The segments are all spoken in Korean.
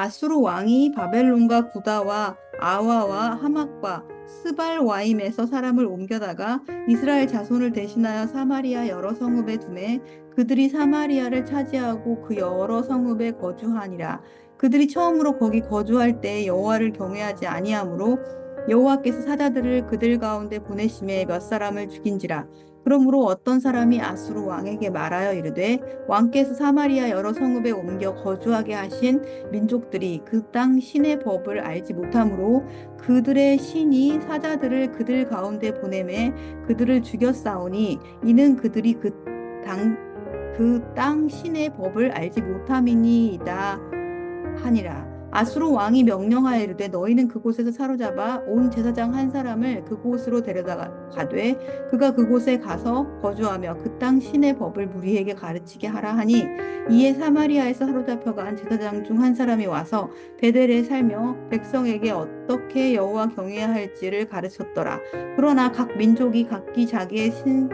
아수르 왕이 바벨론과 구다와 아와와 하막과 스발와임에서 사람을 옮겨다가 이스라엘 자손을 대신하여 사마리아 여러 성읍에 두매 그들이 사마리아를 차지하고 그 여러 성읍에 거주하니라. 그들이 처음으로 거기 거주할 때 여호와를 경외하지 아니하므로 여호와께서 사자들을 그들 가운데 보내심에 몇 사람을 죽인지라 그러므로 어떤 사람이 아수르 왕에게 말하여 이르되 왕께서 사마리아 여러 성읍에 옮겨 거주하게 하신 민족들이 그 땅 신의 법을 알지 못하므로 그들의 신이 사자들을 그들 가운데 보내매 그들을 죽였사오니 이는 그들이 그땅 그 땅 신의 법을 알지 못함이니이다 하니라. 아수르 왕이 명령하여 이르되 너희는 그곳에서 사로잡아 온 제사장 한 사람을 그곳으로 데려다가 가되 그가 그곳에 가서 거주하며 그 땅 신의 법을 무리에게 가르치게 하라 하니 이에 사마리아에서 사로잡혀간 제사장 중 한 사람이 와서 베델에 살며 백성에게 어떻게 여호와 경외해야 할지를 가르쳤더라. 그러나 각 민족이 각기 자기의 신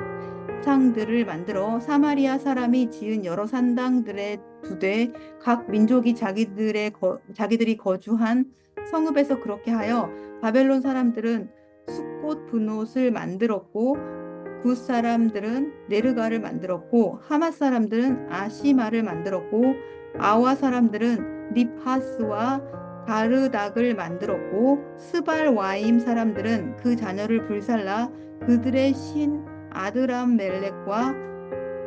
상들을 만들어 사마리아 사람이 지은 여러 산당들에 두되 각 민족이 자기들의 거, 자기들이 거주한 성읍에서 그렇게 하여 바벨론 사람들은 숫꽃 분옷을 만들었고 굿 사람들은 네르가를 만들었고 하맛 사람들은 아시마를 만들었고 아와 사람들은 립하스와 가르닥을 만들었고 스발 와임 사람들은 그 자녀를 불살라 그들의 신 아드람 멜렉과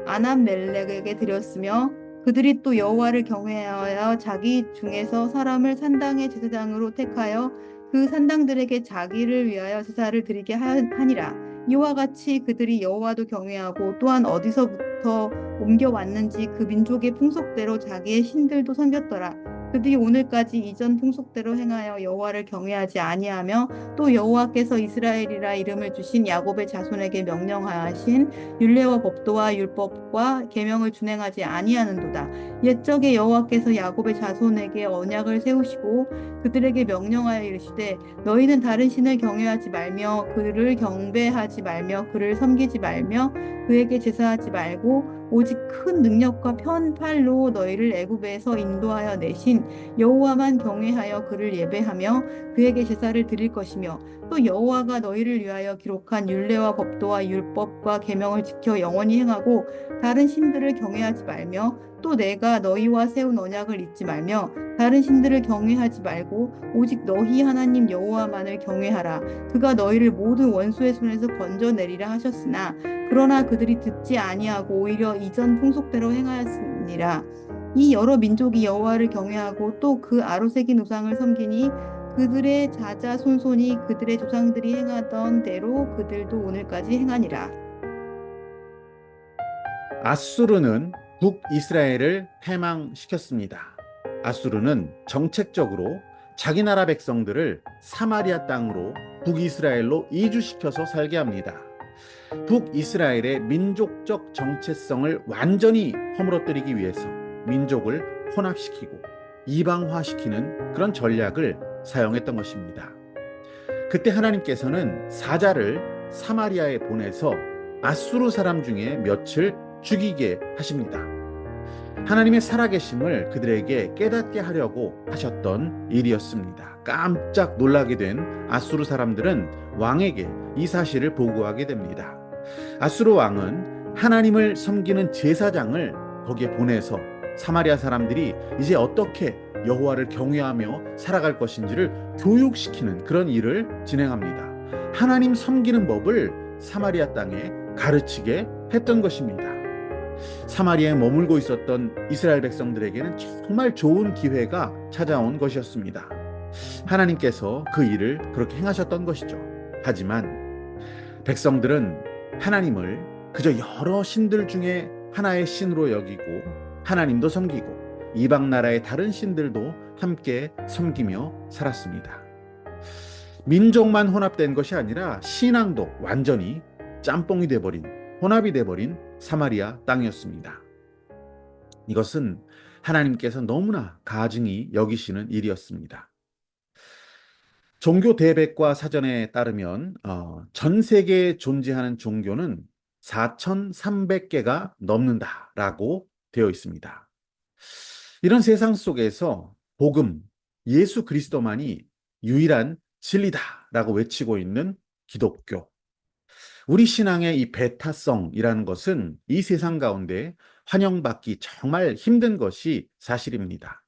아남 멜렉에게 드렸으며 그들이 또 여호와를 경외하여 자기 중에서 사람을 산당의 제사장으로 택하여 그 산당들에게 자기를 위하여 제사를 드리게 하니라. 이와 같이 그들이 여호와도 경외하고 또한 어디서부터 옮겨왔는지 그 민족의 풍속대로 자기의 신들도 섬겼더라. 그들이 오늘까지 이전 풍속대로 행하여 여호와를 경외하지 아니하며 또 여호와께서 이스라엘이라 이름을 주신 야곱의 자손에게 명령하신 율례와 법도와 율법과 계명을 준행하지 아니하는도다. 옛적에 여호와께서 야곱의 자손에게 언약을 세우시고 그들에게 명령하여 이르시되 너희는 다른 신을 경외하지 말며 그를 경배하지 말며 그를 섬기지 말며 그에게 제사하지 말고 오직 큰 능력과 편팔로 너희를 애굽에서 인도하여 내신 여호와만 경외하여 그를 예배하며 그에게 제사를 드릴 것이며 또 여호와가 너희를 위하여 기록한 율례와 법도와 율법과 계명을 지켜 영원히 행하고 다른 신들을 경외하지 말며 또 내가 너희와 세운 언약을 잊지 말며 다른 신들을 경외하지 말고 오직 너희 하나님 여호와만을 경외하라 그가 너희를 모든 원수의 손에서 건져내리라 하셨으나 그러나 그들이 듣지 아니하고 오히려 이전 풍속대로 행하였으니라 이 여러 민족이 여호와를 경외하고 또 그 아로새긴 우상을 섬기니 그들의 자자 손손이 그들의 조상들이 행하던 대로 그들도 오늘까지 행하니라. 아수르는 북이스라엘을 패망시켰습니다. 아수르는 정책적으로 자기 나라 백성들을 사마리아 땅으로 북이스라엘로 이주시켜서 살게 합니다. 북이스라엘의 민족적 정체성을 완전히 허물어뜨리기 위해서 민족을 혼합시키고 이방화시키는 그런 전략을 사용했던 것입니다. 그때 하나님께서는 사자를 사마리아에 보내서 아수르 사람 중에 몇을 죽이게 하십니다. 하나님의 살아계심을 그들에게 깨닫게 하려고 하셨던 일이었습니다. 깜짝 놀라게 된 아수르 사람들은 왕에게 이 사실을 보고하게 됩니다. 아수르 왕은 하나님을 섬기는 제사장을 거기에 보내서 사마리아 사람들이 이제 어떻게 여호와를 경외하며 살아갈 것인지를 교육시키는 그런 일을 진행합니다. 하나님 섬기는 법을 사마리아 땅에 가르치게 했던 것입니다. 사마리아에 머물고 있었던 이스라엘 백성들에게는 정말 좋은 기회가 찾아온 것이었습니다. 하나님께서 그 일을 그렇게 행하셨던 것이죠. 하지만 백성들은 하나님을 그저 여러 신들 중에 하나의 신으로 여기고 하나님도 섬기고 이방 나라의 다른 신들도 함께 섬기며 살았습니다. 민족만 혼합된 것이 아니라 신앙도 완전히 짬뽕이 돼버린 혼합이 돼버린 사마리아 땅이었습니다. 이것은 하나님께서 너무나 가증히 여기시는 일이었습니다. 종교 대백과 사전에 따르면 어, 전 세계에 존재하는 종교는 4,300개가 넘는다라고 되어 있습니다. 이런 세상 속에서 복음, 예수 그리스도만이 유일한 진리다라고 외치고 있는 기독교. 우리 신앙의 이 배타성이라는 것은 이 세상 가운데 환영받기 정말 힘든 것이 사실입니다.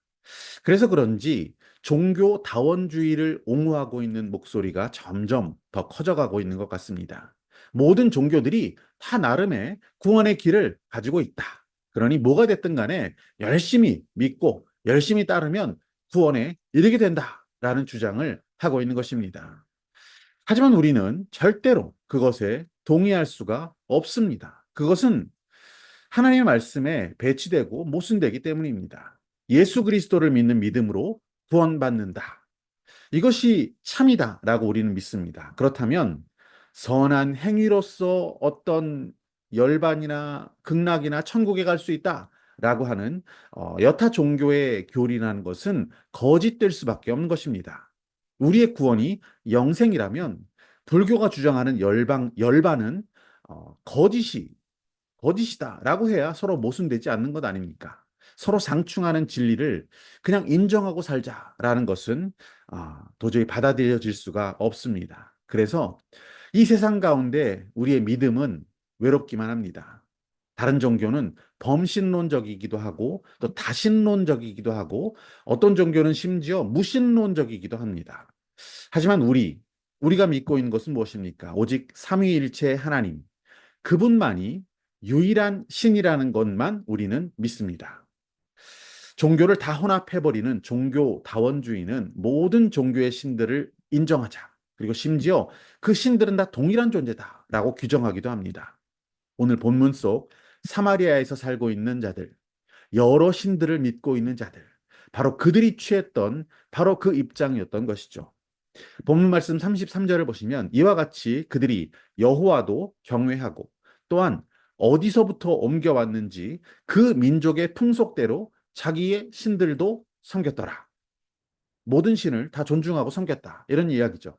그래서 그런지 종교 다원주의를 옹호하고 있는 목소리가 점점 더 커져가고 있는 것 같습니다. 모든 종교들이 다 나름의 구원의 길을 가지고 있다. 그러니 뭐가 됐든 간에 열심히 믿고 열심히 따르면 구원에 이르게 된다라는 주장을 하고 있는 것입니다. 하지만 우리는 절대로 그것에 동의할 수가 없습니다. 그것은 하나님의 말씀에 배치되고 모순되기 때문입니다. 예수 그리스도를 믿는 믿음으로 구원받는다. 이것이 참이다 라고 우리는 믿습니다. 그렇다면 선한 행위로서 어떤 열반이나 극락이나 천국에 갈 수 있다 라고 하는 어, 여타 종교의 교리라는 것은 거짓될 수밖에 없는 것입니다. 우리의 구원이 영생이라면 불교가 주장하는 열방 열반은 어, 거짓이 거짓이다라고 해야 서로 모순되지 않는 것 아닙니까? 서로 상충하는 진리를 그냥 인정하고 살자라는 것은 아, 도저히 받아들여질 수가 없습니다. 그래서 이 세상 가운데 우리의 믿음은 외롭기만 합니다. 다른 종교는 범신론적이기도 하고 또 다신론적이기도 하고 어떤 종교는 심지어 무신론적이기도 합니다. 하지만 우리 우리가 믿고 있는 것은 무엇입니까? 오직 삼위일체 하나님 그분만이 유일한 신이라는 것만 우리는 믿습니다. 종교를 다 혼합해버리는 종교 다원주의는 모든 종교의 신들을 인정하자. 그리고 심지어 그 신들은 다 동일한 존재다 라고 규정하기도 합니다. 오늘 본문 속 사마리아에서 살고 있는 자들, 여러 신들을 믿고 있는 자들, 바로 그들이 취했던 바로 그 입장이었던 것이죠. 본문 말씀 33절을 보시면 이와 같이 그들이 여호와도 경외하고 또한 어디서부터 옮겨왔는지 그 민족의 풍속대로 자기의 신들도 섬겼더라. 모든 신을 다 존중하고 섬겼다. 이런 이야기죠.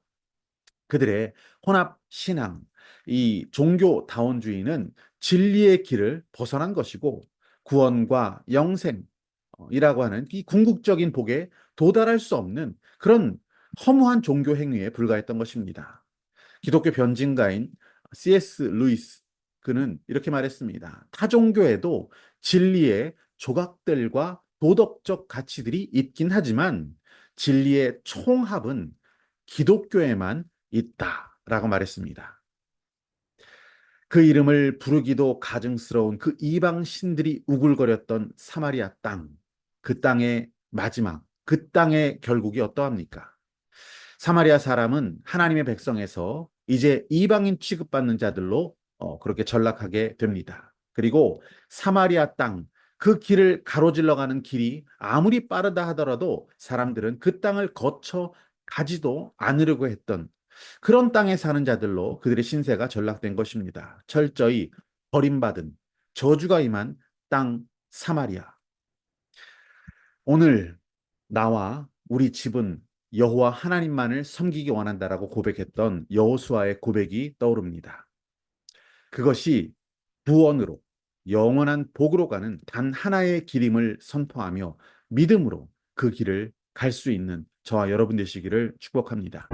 그들의 혼합 신앙, 이 종교 다원주의는 진리의 길을 벗어난 것이고 구원과 영생이라고 하는 이 궁극적인 복에 도달할 수 없는 그런 허무한 종교 행위에 불과했던 것입니다. 기독교 변증가인 C.S. 루이스 그는 이렇게 말했습니다. 타 종교에도 진리의 조각들과 도덕적 가치들이 있긴 하지만 진리의 총합은 기독교에만 있다라고 말했습니다. 그 이름을 부르기도 가증스러운 그 이방 신들이 우글거렸던 사마리아 땅, 그 땅의 마지막, 그 땅의 결국이 어떠합니까? 사마리아 사람은 하나님의 백성에서 이제 이방인 취급받는 자들로 어, 그렇게 전락하게 됩니다. 그리고 사마리아 땅, 그 길을 가로질러 가는 길이 아무리 빠르다 하더라도 사람들은 그 땅을 거쳐 가지도 않으려고 했던 그런 땅에 사는 자들로 그들의 신세가 전락된 것입니다. 철저히 버림받은 저주가 임한 땅 사마리아. 오늘 나와 우리 집은 여호와 하나님만을 섬기기 원한다라고 고백했던 여호수아의 고백이 떠오릅니다. 그것이 구원으로 영원한 복으로 가는 단 하나의 길임을 선포하며 믿음으로 그 길을 갈 수 있는 저와 여러분 되시기를 축복합니다.